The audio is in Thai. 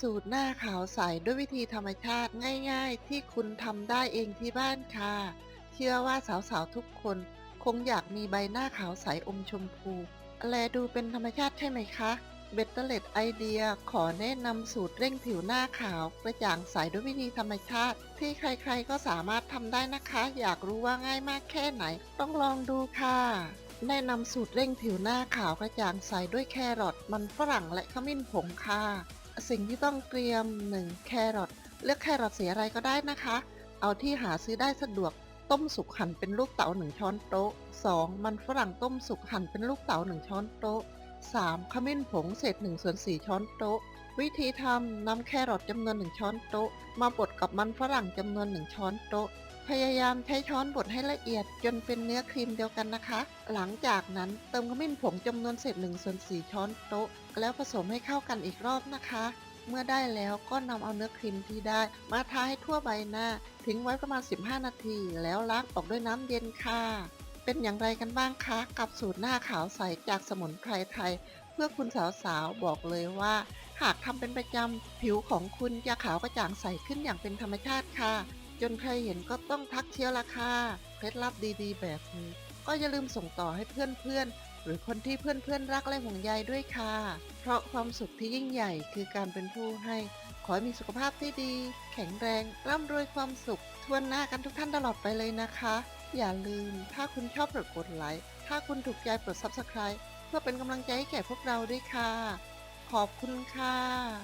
สูตรหน้าขาวใสด้วยวิธีธรรมชาติง่ายๆ ที่คุณทำได้เองที่บ้านค่ะ เชื่อว่าสาวๆทุกคน คงอยากมีใบหน้าขาวใสอมชมพูแลดูเป็นธรรมชาติใช่ไหมคะเบตเตอร์เลดไอเดียขอแนะนำสูตรเร่งผิวหน้าขาวกระจ่างใสด้วยวิธีธรรมชาติ ที่ใครๆก็สามารถทำได้นะคะ อยากรู้ว่าง่ายมากแค่ไหน ต้องลองดูค่ะ แนะนำสูตรเร่งผิวหน้าขาวกระจ่างใสด้วยแครอทมันฝรั่งและขมิ้นผงค่ะ สิ่งที่ต้องเตรียม 1. แครอทเลือกแครอทสีอะไรก็ได้นะคะ เอาที่หาซื้อได้สะดวกต้มสุกหั่นเป็นลูกเต๋า1ช้อนโต๊ะ 2. มันฝรั่งต้มสุกหั่นเป็นลูกเต๋า1ช้อนโต๊ะ 3. ขมิ้นผงเศษ1ส่วน4ช้อนโต๊ะ วิธีทำนำแครอทจำนวน1ช้อนโต๊ะ มาบดกับมันฝรั่งจำนวน1ช้อนโต๊ะ พยายามใช้ช้อนบดให้ละเอียดจนเป็นเนื้อครีมเดียวกันนะคะ หลังจากนั้นเติมขมิ้นผงจำนวนเศษ1ส่วน4ช้อนโต๊ะ แล้วผสมให้เข้ากันอีกรอบนะคะ เมื่อได้แล้วก็นำเอาเนื้อครีมที่ได้ มาทาให้ทั่วใบหน้า ทิ้งไว้ประมาณ 15 นาที แล้วล้างออกด้วยน้ำเย็นค่ะเป็นอย่างไรกันบ้างคะ กับสูตรหน้าขาวใสจากสมุนไพรไทย เพื่อคุณสาวๆ บอกเลยว่า หากทำเป็นประจำผิวของคุณจะขาวกระจ่างใสขึ้นอย่างเป็นธรรมชาติค่ะ จนใครเห็นก็ต้องทักเชียวละค่ะเคล็ดลับดีๆ แบบนี้ ก็อย่าลืมส่งต่อให้เพื่อนๆ หรือคนที่เพื่อนๆ รักและห่วงใยด้วยค่ะ เพราะความสุขที่ยิ่งใหญ่คือการเป็นผู้ให้ ขอให้มีสุขภาพที่ดี แข็งแรงร่ำรวยความสุขทวนหน้ากันทุกท่านตลอดไปเลยนะคะ อย่าลืมถ้าคุณชอบโปรดกดไลค์ถ้าคุณถูกใจโปรด Subscribe พื่อเป็นกำลังใจให้แก่พวกเราด้วยค่ะ ขอบคุณค่ะ